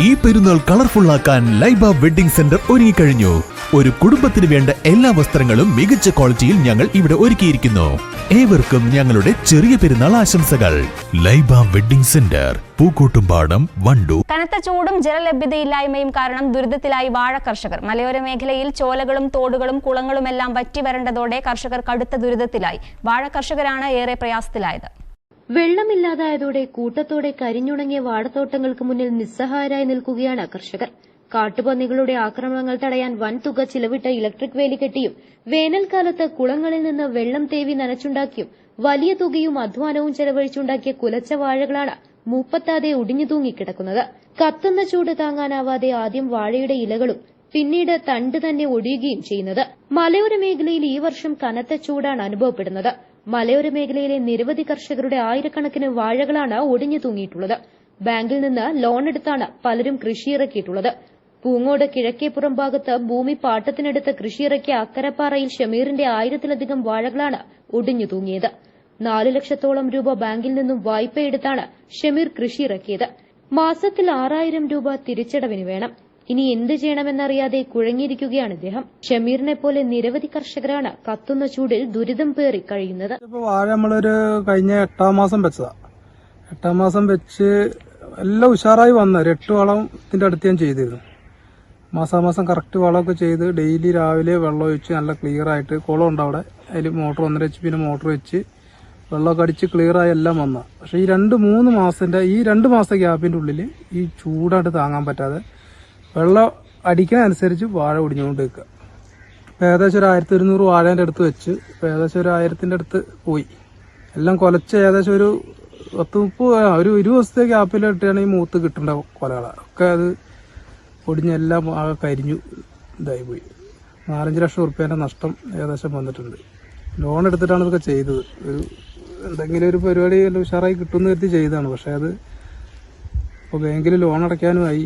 ഈ പെരുന്നാൾ കളർഫുൾ ആക്കാൻ ലൈബ വെഡിംഗ് സെന്റർ ഒരുങ്ങിക്കഴിഞ്ഞു. ഒരു കുടുംബത്തിന് വേണ്ട എല്ലാ വസ്ത്രങ്ങളും മികച്ച ക്വാളിറ്റിയിൽ ഞങ്ങൾ ഇവിടെ ഒരുക്കിയിരിക്കുന്നു. ഏവർക്കും ഞങ്ങളുടെ ചെറിയ പെരുന്നാൾ ആശംസകൾ. ലൈബ വെഡിംഗ് സെന്റർ പൂക്കോട്ടുംപാടം വണ്ടു കനത്ത ചൂടും ജലലഭ്യതയില്ലായ്മയും കാരണം ദുരിതത്തിലായി വാഴ കർഷകർ. മലയോര മേഖലയിൽ ചോലകളും തോടുകളും കുളങ്ങളുമെല്ലാം വറ്റി വരണ്ടതോടെ കർഷകർ കടുത്ത ദുരിതത്തിലായി. വാഴ കർഷകരാണ് ഏറെ പ്രയാസത്തിലായത്. വെള്ളമില്ലാതായതോടെ കൂട്ടത്തോടെ കരിഞ്ഞുണങ്ങിയ വാഴത്തോട്ടങ്ങൾക്ക് മുന്നിൽ നിസ്സഹായരായി നിൽക്കുകയാണ് കർഷകർ. കാട്ടുപന്നികളുടെ ആക്രമണങ്ങൾ തടയാൻ വൻതുക ചിലവിട്ട ഇലക്ട്രിക് വേലി കെട്ടിയും വേനൽക്കാലത്ത് കുളങ്ങളിൽ നിന്ന് വെള്ളം തേവി നനച്ചുണ്ടാക്കിയും വലിയ തുകയും അധ്വാനവും ചെലവഴിച്ചുണ്ടാക്കിയ കുലച്ച വാഴകളാണ് മൂപ്പത്താതെ ഒടിഞ്ഞു തൂങ്ങിക്കിടക്കുന്നത്. കത്തുന്ന ചൂട് താങ്ങാനാവാതെ ആദ്യം വാഴയുടെ ഇലകളും പിന്നീട് തണ്ട് തന്നെ ഒടിയുകയും ചെയ്യുന്നത്. മലയോര മേഖലയിൽ ഈ വർഷം കനത്ത ചൂടാണ് അനുഭവപ്പെടുന്നത്. മലയോര മേഖലയിലെ നിരവധി കർഷകരുടെ ആയിരക്കണക്കിന് വാഴകളാണ് ഒടിഞ്ഞു തൂങ്ങിയിട്ടുള്ളത്. ബാങ്കിൽ നിന്ന് ലോൺ എടുത്താണ് പലരും കൃഷിയിറക്കിയിട്ടുള്ളത്. പൂങ്ങോട് കിഴക്കേപ്പുറം ഭാഗത്ത് ഭൂമി പാട്ടത്തിനെടുത്ത് കൃഷിയിറക്കിയ അക്കരപ്പാറയിൽ ഷമീറിന്റെ ആയിരത്തിലധികം വാഴകളാണ് ഒടിഞ്ഞു തൂങ്ങിയത്. നാല് ലക്ഷത്തോളം രൂപ ബാങ്കിൽ നിന്നും വായ്പയെടുത്താണ് ഷമീർ കൃഷിയിറക്കിയത്. മാസത്തിൽ ആറായിരം രൂപ തിരിച്ചടവിന് വേണം. ഇനി എന്ത് ചെയ്യണമെന്നറിയാതെ കുഴങ്ങിയിരിക്കുകയാണ് ഇദ്ദേഹം. ഷമീറിനെ പോലെ നിരവധി കർഷകരാണ് കത്തുന്ന ചൂടിൽ ദുരിതം പേറി കഴിയുന്നത്. വാഴ നമ്മളൊരു കഴിഞ്ഞ എട്ടാം മാസം വെച്ചതാ. എട്ടാം മാസം വെച്ച് എല്ലാം ഉഷാറായി വന്ന. ഒരു എട്ട് വളത്തിന്റെ അടുത്ത് ഞാൻ ചെയ്തിരുന്നു. മാസാമാസം കറക്റ്റ് വളമൊക്കെ ചെയ്ത് ഡെയിലി രാവിലെ വെള്ളം ഒഴിച്ച് നല്ല ക്ലിയർ ആയിട്ട് കുളം ഉണ്ട് അവിടെ. അതിൽ മോട്ടർ ഒന്നര വെച്ച് പിന്നെ മോട്ടർ വെച്ച് വെള്ളമൊക്കെ അടിച്ച് ക്ലിയറായി എല്ലാം വന്ന. പക്ഷേ ഈ രണ്ട് മൂന്ന് മാസത്തിന്റെ ഈ രണ്ട് മാസത്തെ ഗ്യാപ്പിന്റെ ഉള്ളിൽ ഈ ചൂടായിട്ട് താങ്ങാൻ പറ്റാതെ വെള്ളം അടിക്കുന്നതനുസരിച്ച് വാഴ ഒടിഞ്ഞുകൊണ്ട് നിൽക്കുക ഇപ്പം ഏകദേശം ഒരു ആയിരത്തി ഒരുന്നൂറ് വാഴേന്റെ അടുത്ത് വെച്ച് ഇപ്പം ഏകദേശം ഒരു ആയിരത്തിന്റെ അടുത്ത് പോയി. എല്ലാം കുലച്ച് ഏകദേശം ഒരു പത്ത് മുപ്പത് ഒരു ഒരു ദിവസത്തെ ഗ്യാപ്പിലിട്ടാണ് ഈ മൂത്ത് കിട്ടേണ്ട കൊലകളാണ് ഒക്കെ അത് ഒടിഞ്ഞെല്ലാം ആകെ കരിഞ്ഞു ഇതായി പോയി. നാലഞ്ച് ലക്ഷം ഉറുപ്പ്യേന്റെ നഷ്ടം ഏകദേശം വന്നിട്ടുണ്ട്. ലോൺ എടുത്തിട്ടാണ് ഇതൊക്കെ ചെയ്തത്. ഒരു എന്തെങ്കിലും ഒരു പരിപാടി ഉഷാറായി കിട്ടുമെന്ന് കരുതി ചെയ്തതാണ്. പക്ഷേ അത് ഇപ്പോൾ ബാങ്കിൽ ലോൺ അടയ്ക്കാനുമായി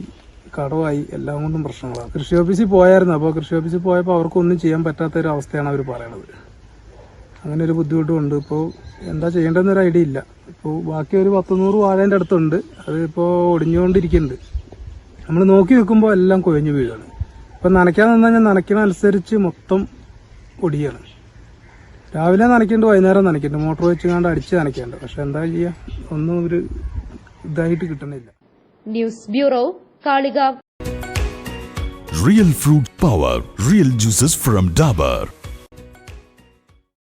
കടമായി എല്ലാം കൊണ്ടും പ്രശ്നങ്ങളാണ് കൃഷി ഓഫീസിൽ പോയായിരുന്നു. അപ്പോൾ കൃഷി ഓഫീസിൽ പോയപ്പോൾ അവർക്കൊന്നും ചെയ്യാൻ പറ്റാത്ത ഒരു അവസ്ഥയാണ് അവർ പറയണത്. അങ്ങനെ ഒരു ബുദ്ധിമുട്ടുണ്ട് ഇപ്പോൾ എന്താ ചെയ്യേണ്ടതെന്നൊരു ഐഡിയ ഇല്ല. ഇപ്പോൾ ബാക്കി ഒരു പത്തുനൂറ് വാഴേന്റെ അടുത്തുണ്ട്. അതിപ്പോൾ ഒടിഞ്ഞുകൊണ്ടിരിക്കുന്നുണ്ട്. നമ്മൾ നോക്കി വെക്കുമ്പോൾ എല്ലാം കൊഴിഞ്ഞു വീഴാണ് ഇപ്പം നനയ്ക്കാൻ നിന്നാൽ ഞാൻ നനയ്ക്കണ അനുസരിച്ച് മൊത്തം ഒടിയാണ്. രാവിലെ നനയ്ക്കേണ്ട വൈകുന്നേരം നനയ്ക്കുന്നുണ്ട് മോട്ടോർ വെച്ചുകൊണ്ട് അടിച്ച് നനയ്ക്കേണ്ട. പക്ഷെ എന്താ ചെയ്യുക ഒന്നും ഒരു ഇതായിട്ട് കിട്ടണില്ല. News bureau Kalikavu. Real fruit power real juices from Dabur